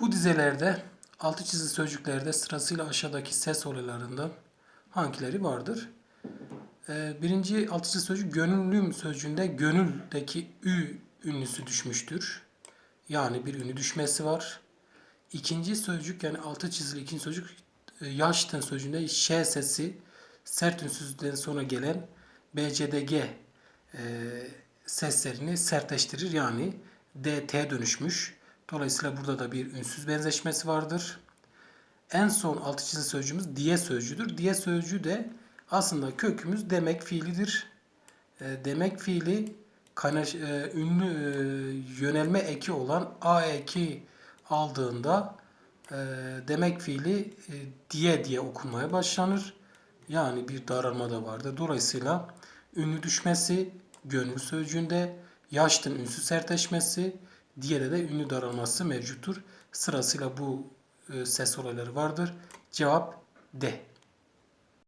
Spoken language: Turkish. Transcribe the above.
Bu dizelerde altı çizili sözcüklerde sırasıyla aşağıdaki ses olaylarından hangileri vardır? Ee, birinci altı çizili sözcük gönüllüm sözcüğünde gönüldeki ü ünlüsü düşmüştür. Yani bir ünlü düşmesi var. İkinci sözcük yani altı çizili ikinci sözcük e, yaştın sözcüğünde ş sesi sert ünsüzden sonra gelen BCDG e, seslerini sertleştirir. Yani DT dönüşmüş. Dolayısıyla burada da bir ünsüz benzeşmesi vardır. En son altı çizili sözcüğümüz diye sözcüğüdür. Diye sözcüğü de aslında kökümüz demek fiilidir. E, demek fiili kaynaş, e, ünlü e, yönelme eki olan a eki aldığında e, demek fiili e, diye diye okunmaya başlanır. Yani bir daralma da vardır. Dolayısıyla ünlü düşmesi gönül sözcüğünde, yaştın ünsüz sertleşmesi, diğerde de ünlü daralması mevcuttur. Sırasıyla bu e, ses olayları vardır. Cevap D.